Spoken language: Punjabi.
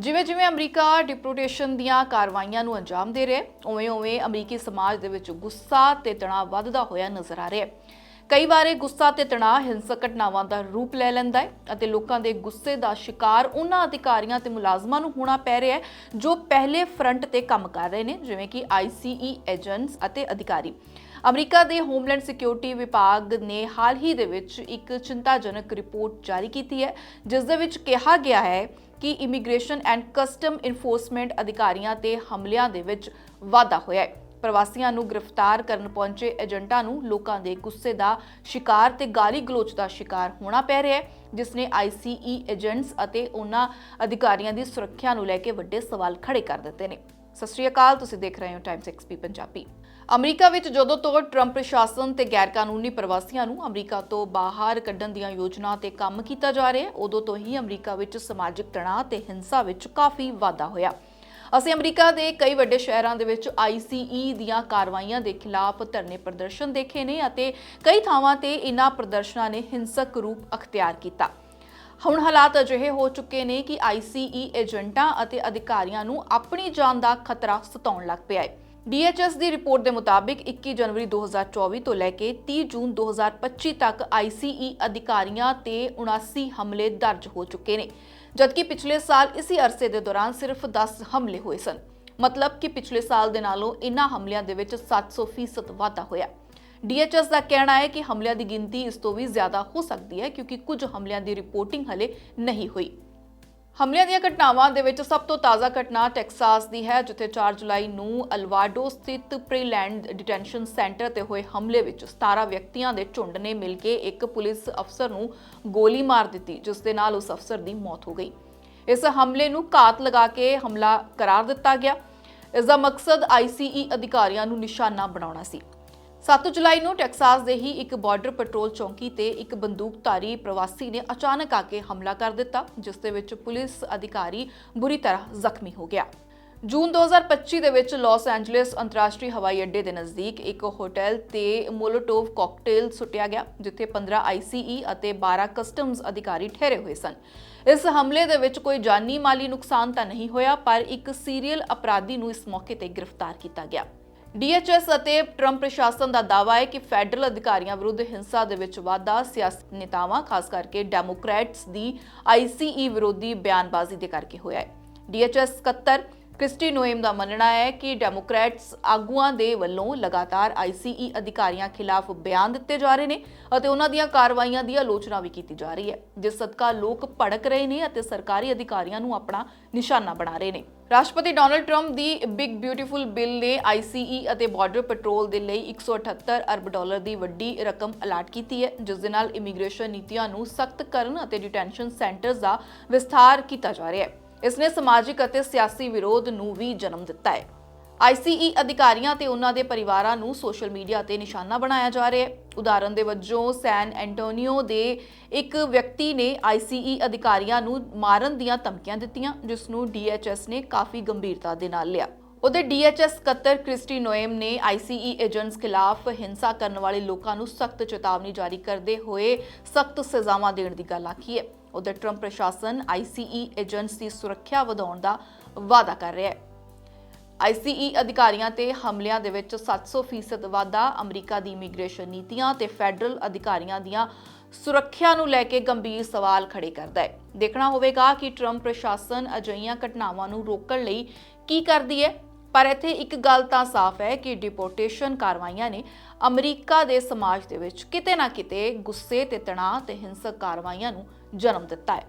ਜਿਵੇਂ ਜਿਵੇਂ ਅਮਰੀਕਾ ਡਿਪੋਰਟੇਸ਼ਨ ਦੀਆਂ ਕਾਰਵਾਈਆਂ ਨੂੰ ਅੰਜਾਮ ਦੇ ਰਿਹਾ ਉਵੇਂ-ਉਵੇਂ ਅਮਰੀਕੀ ਸਮਾਜ ਦੇ ਵਿੱਚ ਗੁੱਸਾ ਤੇ ਤਣਾਅ ਵੱਧਦਾ ਹੋਇਆ ਨਜ਼ਰ ਆ ਰਿਹਾ ਹੈ। ਕਈ ਵਾਰ ਗੁੱਸਾ ਤੇ ਤਣਾਅ ਹਿੰਸਕ ਘਟਨਾਵਾਂ ਦਾ ਰੂਪ ਲੈ ਲੈਂਦਾ ਹੈ ਅਤੇ ਲੋਕਾਂ ਦੇ ਗੁੱਸੇ ਦਾ ਸ਼ਿਕਾਰ ਉਹਨਾਂ ਅਧਿਕਾਰੀਆਂ ਤੇ ਮੁਲਾਜ਼ਮਾਂ ਨੂੰ ਹੋਣਾ ਪੈ ਰਿਹਾ ਹੈ, ਜੋ ਪਹਿਲੇ ਫਰੰਟ ਤੇ ਕੰਮ ਕਰ ਰਹੇ ਨੇ, ਜਿਵੇਂ ਕਿ ਆਈਸੀਈ ਏਜੰਟਸ ਅਤੇ ਅਧਿਕਾਰੀ। ਅਮਰੀਕਾ ਦੇ ਹੋਮਲੈਂਡ ਸਿਕਿਉਰਿਟੀ ਵਿਭਾਗ ਨੇ ਹਾਲ ਹੀ ਦੇ ਵਿੱਚ ਇੱਕ ਚਿੰਤਾਜਨਕ ਰਿਪੋਰਟ ਜਾਰੀ ਕੀਤੀ ਹੈ, ਜਿਸ ਦੇ ਵਿੱਚ ਕਿਹਾ ਗਿਆ ਹੈ ਕਿ ਇਮੀਗ੍ਰੇਸ਼ਨ ਐਂਡ ਕਸਟਮ ਇਨਫੋਰਸਮੈਂਟ ਅਧਿਕਾਰੀਆਂ ਤੇ ਹਮਲਿਆਂ ਦੇ ਵਿੱਚ ਵਾਧਾ ਹੋਇਆ ਹੈ। ਪ੍ਰਵਾਸੀਆਂ ਨੂੰ ਗ੍ਰਿਫਤਾਰ ਕਰਨ ਪਹੁੰਚੇ ਏਜੰਟਾਂ ਨੂੰ ਲੋਕਾਂ ਦੇ ਗੁੱਸੇ ਦਾ ਸ਼ਿਕਾਰ ਤੇ ਗਾਲੀ ਗਲੋਚ ਦਾ ਸ਼ਿਕਾਰ ਹੋਣਾ ਪੈ ਰਿਹਾ ਹੈ, ਜਿਸ ਨੇ ਆਈਸੀਈ ਏਜੰਟਸ ਅਤੇ ਉਹਨਾਂ ਅਧਿਕਾਰੀਆਂ ਦੀ ਸੁਰੱਖਿਆ ਨੂੰ ਲੈ ਕੇ ਵੱਡੇ ਸਵਾਲ ਖੜੇ ਕਰ ਦਿੱਤੇ ਨੇ। ਸਤਿ ਸ਼੍ਰੀ ਅਕਾਲ, ਤੁਸੀਂ ਦੇਖ ਰਹੇ ਹੋ ਟਾਈਮਸ ਐਕਸਪੀ ਪੰਜਾਬੀ। ਅਮਰੀਕਾ ਵਿੱਚ ਜਦੋਂ ਤੋਂ ਟਰੰਪ ਪ੍ਰਸ਼ਾਸਨ ਤੇ ਗੈਰਕਾਨੂੰਨੀ ਪ੍ਰਵਾਸੀਆਂ ਨੂੰ ਅਮਰੀਕਾ ਤੋਂ ਬਾਹਰ ਕੱਢਣ ਦੀਆਂ ਯੋਜਨਾ ਤੇ ਕੰਮ ਕੀਤਾ ਜਾ ਰਿਹਾ ਹੈ, ਉਦੋਂ ਤੋਂ ਹੀ ਅਮਰੀਕਾ ਵਿੱਚ ਸਮਾਜਿਕ ਤਣਾਅ ਤੇ ਹਿੰਸਾ ਵਿੱਚ ਕਾਫੀ ਵਾਧਾ ਹੋਇਆ। ਅਸੀਂ ਅਮਰੀਕਾ ਦੇ ਕਈ ਵੱਡੇ ਸ਼ਹਿਰਾਂ ਦੇ ਵਿੱਚ ਆਈਸੀਈ ਦੀਆਂ ਕਾਰਵਾਈਆਂ ਦੇ ਖਿਲਾਫ ਧਰਨੇ ਪ੍ਰਦਰਸ਼ਨ ਦੇਖੇ ਨੇ ਅਤੇ ਕਈ ਥਾਵਾਂ ਤੇ ਇਨ੍ਹਾਂ ਪ੍ਰਦਰਸ਼ਨਾਂ ਨੇ ਹਿੰਸਕ ਰੂਪ ਅਖਤਿਆਰ ਕੀਤਾ। ਹੁਣ ਹਾਲਾਤ ਅਜਿਹੇ ਹੋ ਚੁੱਕੇ ਨੇ ਕਿ ਆਈਸੀਈ ਏਜੰਟਾਂ ਅਤੇ ਅਧਿਕਾਰੀਆਂ ਨੂੰ ਆਪਣੀ ਜਾਨ ਦਾ ਖਤਰਾ ਸਤਾਉਣ ਲੱਗ ਪਿਆ ਹੈ। DHS ਦੀ ਰਿਪੋਰਟ ਦੇ ਮੁਤਾਬਿਕ 21 ਜਨਵਰੀ 2024 ਤੋਂ ਲੈ ਕੇ 30 ਜੂਨ 2025 ਤੱਕ ਆਈਸੀਈ ਅਧਿਕਾਰੀਆਂ ਤੇ 79 ਹਮਲੇ ਦਰਜ ਹੋ ਚੁੱਕੇ ਨੇ। ਜਦਕਿ ਪਿਛਲੇ ਸਾਲ ਇਸੇ ਅਰਸੇ ਦੇ ਦੌਰਾਨ ਸਿਰਫ 10 ਹਮਲੇ ਹੋਏ ਸਨ। ਮਤਲਬ ਕਿ ਪਿਛਲੇ ਸਾਲ ਦੇ ਨਾਲੋਂ ਇਨ੍ਹਾਂ ਹਮਲਿਆਂ ਦੇ ਵਿੱਚ 700% ਵਾਧਾ ਹੋਇਆ। DHS ਦਾ ਕਹਿਣਾ ਹੈ ਕਿ ਹਮਲਿਆਂ ਦੀ ਗਿਣਤੀ ਇਸ ਤੋਂ ਵੀ ਜ਼ਿਆਦਾ ਹੋ ਸਕਦੀ ਹੈ ਕਿਉਂਕਿ ਕੁਝ ਹਮਲਿਆਂ ਦੀ ਰਿਪੋਰਟਿੰਗ ਹਲੇ ਨਹੀਂ ਹੋਈ। ਹਮਲਿਆਂ ਦੀਆਂ ਘਟਨਾਵਾਂ ਦੇ ਵਿੱਚ ਸਭ ਤੋਂ ਤਾਜ਼ਾ ਘਟਨਾ ਟੈਕਸਾਸ ਦੀ ਹੈ, ਜਿੱਥੇ 4 ਜੁਲਾਈ ਨੂੰ ਅਲਵਾਡੋ ਸਥਿਤ ਪ੍ਰੀਲੈਂਡ ਡਿਟੈਂਸ਼ਨ ਸੈਂਟਰ ਤੇ ਹੋਏ ਹਮਲੇ ਵਿੱਚ 17 ਵਿਅਕਤੀਆਂ ਦੇ ਝੁੰਡ ਨੇ ਮਿਲ ਕੇ ਇੱਕ ਪੁਲਿਸ ਅਫਸਰ ਨੂੰ ਗੋਲੀ ਮਾਰ ਦਿੱਤੀ, ਜਿਸ ਦੇ ਨਾਲ ਉਸ ਅਫਸਰ ਦੀ ਮੌਤ ਹੋ ਗਈ। ਇਸ ਹਮਲੇ ਨੂੰ ਘਾਤ ਲਗਾ ਕੇ ਹਮਲਾ ਕਰਾਰ ਦਿੱਤਾ ਗਿਆ। ਇਸ ਦਾ ਮਕਸਦ ਆਈਸੀਈ ਅਧਿਕਾਰੀਆਂ ਨੂੰ ਨਿਸ਼ਾਨਾ ਬਣਾਉਣਾ ਸੀ। 7 ਜੁਲਾਈ ਨੂੰ ਟੈਕਸਾਸ ਦੇ ਹੀ ਇੱਕ ਬਾਰਡਰ ਪੈਟਰੋਲ ਚੌਂਕੀ ਤੇ ਇੱਕ ਬੰਦੂਕਧਾਰੀ ਪ੍ਰਵਾਸੀ ਨੇ ਅਚਾਨਕ ਆ ਕੇ ਹਮਲਾ ਕਰ ਦਿੱਤਾ, ਜਿਸ ਦੇ ਵਿੱਚ ਪੁਲਿਸ ਅਧਿਕਾਰੀ ਬੁਰੀ ਤਰ੍ਹਾਂ ਜ਼ਖਮੀ ਹੋ ਗਿਆ। ਜੂਨ 2025 ਦੇ ਵਿੱਚ ਲਾਸ ਐਂਜਲਸ ਅੰਤਰਰਾਸ਼ਟਰੀ ਹਵਾਈ ਅੱਡੇ ਦੇ ਨਜ਼ਦੀਕ ਇੱਕ ਹੋਟਲ ਤੇ ਮੋਲੋਟੋਵ ਕਾਕਟੇਲ ਸੁੱਟਿਆ ਗਿਆ, ਜਿੱਥੇ 15 ਆਈਸੀਈ ਅਤੇ 12 ਕਸਟਮਜ਼ ਅਧਿਕਾਰੀ ਠਹਿਰੇ ਹੋਏ ਸਨ। ਇਸ ਹਮਲੇ ਦੇ ਵਿੱਚ ਕੋਈ ਜਾਨੀ ਮਾਲੀ ਨੁਕਸਾਨ ਤਾਂ ਨਹੀਂ ਹੋਇਆ, ਪਰ ਇੱਕ ਸੀਰੀਅਲ ਅਪਰਾਧੀ ਨੂੰ ਇਸ ਮੌਕੇ ਤੇ ਗ੍ਰਿਫਤਾਰ ਕੀਤਾ ਗਿਆ। DHS ਅਤੇ ਟਰੰਪ ਪ੍ਰਸ਼ਾਸਨ ਦਾ ਦਾਅਵਾ ਹੈ ਕਿ ਫੈਡਰਲ ਅਧਿਕਾਰੀਆਂ ਵਿਰੁੱਧ ਹਿੰਸਾ ਦੇ ਵਿੱਚ ਵਾਧਾ ਸਿਆਸੀ ਨੇਤਾਵਾਂ, ਖਾਸ ਕਰਕੇ ਡੈਮੋਕ੍ਰੈਟਸ ਦੀ ਆਈਸੀਈ ਵਿਰੋਧੀ ਬਿਆਨਬਾਜ਼ੀ ਦੇ ਕਰਕੇ ਹੋਇਆ ਹੈ। DHS ਸਕੱਤਰ ਕ੍ਰਿਸਟੀ ਨੋਏਮ ਦਾ ਮੰਨਣਾ ਹੈ ਕਿ ਡੈਮੋਕ੍ਰੈਟਸ ਆਗੂਆਂ ਦੇ ਵੱਲੋਂ ਲਗਾਤਾਰ ਆਈਸੀਈ ਅਧਿਕਾਰੀਆਂ ਖਿਲਾਫ ਬਿਆਨ ਦਿੱਤੇ ਜਾ ਰਹੇ ਨੇ ਅਤੇ ਉਹਨਾਂ ਦੀਆਂ ਕਾਰਵਾਈਆਂ ਦੀ ਆਲੋਚਨਾ ਵੀ ਕੀਤੀ ਜਾ ਰਹੀ ਹੈ, ਜਿਸ ਸਦਕਾ ਲੋਕ ਭੜਕ ਰਹੇ ਨੇ ਅਤੇ ਸਰਕਾਰੀ ਅਧਿਕਾਰੀਆਂ ਨੂੰ ਆਪਣਾ ਨਿਸ਼ਾਨਾ ਬਣਾ ਰਹੇ ਨੇ। ਰਾਸ਼ਟਰਪਤੀ ਡੋਨਲਡ ਟਰੰਪ ਦੀ ਬਿਗ ਬਿਊਟੀਫੁਲ ਬਿੱਲ ਨੇ ਆਈਸੀਈ ਅਤੇ ਬਾਰਡਰ ਪੈਟਰੋਲ ਦੇ ਲਈ 178 ਅਰਬ ਡਾਲਰ ਦੀ ਵੱਡੀ ਰਕਮ ਅਲਾਟ ਕੀਤੀ ਹੈ, ਜਿਸ ਦੇ ਨਾਲ ਇਮੀਗ੍ਰੇਸ਼ਨ ਨੀਤੀਆਂ ਨੂੰ ਸਖਤ ਕਰਨ ਅਤੇ ਡਿਟੈਂਸ਼ਨ ਸੈਂਟਰਸ ਦਾ ਵਿਸਥਾਰ ਕੀਤਾ ਜਾ ਰਿਹਾ ਹੈ। ਇਸ ਨੇ ਸਮਾਜਿਕ ਅਤੇ ਸਿਆਸੀ ਵਿਰੋਧ ਨੂੰ ਵੀ ਜਨਮ ਦਿੱਤਾ ਹੈ। ਆਈਸੀਈ ਅਧਿਕਾਰੀਆਂ ਤੇ ਉਹਨਾਂ ਦੇ ਪਰਿਵਾਰਾਂ ਨੂੰ ਸੋਸ਼ਲ ਮੀਡੀਆ ਤੇ ਨਿਸ਼ਾਨਾ ਬਣਾਇਆ ਜਾ ਰਿਹਾ ਹੈ। ਉਦਾਹਰਨ ਦੇ ਵਜੋਂ, ਸੈਨ ਐਂਟੋਨੀਓ ਦੇ ਇੱਕ ਵਿਅਕਤੀ ਨੇ ਆਈਸੀਈ ਅਧਿਕਾਰੀਆਂ ਨੂੰ ਮਾਰਨ ਦੀਆਂ ਧਮਕੀਆਂ ਦਿੱਤੀਆਂ, ਜਿਸ ਨੂੰ ਡੀਐਚਐਸ ਨੇ ਕਾਫੀ ਗੰਭੀਰਤਾ ਦੇ ਨਾਲ ਲਿਆ। ਉਹਦੇ ਡੀਐਚਐਸ ਸਕੱਤਰ ਕ੍ਰਿਸਟੀ ਨੋਏਮ ਨੇ ਆਈਸੀਈ ਏਜੰਟਸ ਖਿਲਾਫ ਹਿੰਸਾ ਕਰਨ ਵਾਲੇ ਲੋਕਾਂ ਨੂੰ ਸਖਤ ਚੇਤਾਵਨੀ ਜਾਰੀ ਕਰਦੇ ਹੋਏ ਸਖਤ ਸਜ਼ਾਵਾਂ ਦੇਣ ਦੀ ਗੱਲ ਆਖੀ ਹੈ। ਉਧਰ ਟਰੰਪ ਪ੍ਰਸ਼ਾਸਨ ਆਈਸੀਈ ਏਜੰਟਸ ਦੀ ਸੁਰੱਖਿਆ ਵਧਾਉਣ ਦਾ ਵਾਅਦਾ ਕਰ ਰਿਹਾ ਹੈ। ਆਈਸੀਈ ਅਧਿਕਾਰੀਆਂ ਤੇ ਹਮਲਿਆਂ ਦੇ ਵਿੱਚ 700% ਵਾਧਾ ਅਮਰੀਕਾ ਦੀ ਇਮੀਗ੍ਰੇਸ਼ਨ ਨੀਤੀਆਂ ਤੇ ਫੈਡਰਲ ਅਧਿਕਾਰੀਆਂ ਦੀਆਂ ਸੁਰੱਖਿਆ ਨੂੰ ਲੈ ਕੇ ਗੰਭੀਰ ਸਵਾਲ ਖੜੇ ਕਰਦਾ ਹੈ। ਦੇਖਣਾ ਹੋਵੇਗਾ ਕਿ ਟਰੰਪ ਪ੍ਰਸ਼ਾਸਨ ਅਜਿਹੀਆਂ ਘਟਨਾਵਾਂ ਨੂੰ ਰੋਕਣ ਲਈ ਕੀ ਕਰਦੀ ਹੈ, ਪਰ ਇੱਥੇ ਇੱਕ ਗੱਲ ਤਾਂ ਸਾਫ਼ ਹੈ ਕਿ ਡਿਪੋਰਟੇਸ਼ਨ ਕਾਰਵਾਈਆਂ ਨੇ ਅਮਰੀਕਾ ਦੇ ਸਮਾਜ ਦੇ ਵਿੱਚ ਕਿਤੇ ਨਾ ਕਿਤੇ ਗੁੱਸੇ ਤੇ ਤਣਾਅ ਤੇ ਹਿੰਸਕ ਕਾਰਵਾਈਆਂ ਨੂੰ ਜਨਮ ਦਿੱਤਾ ਹੈ।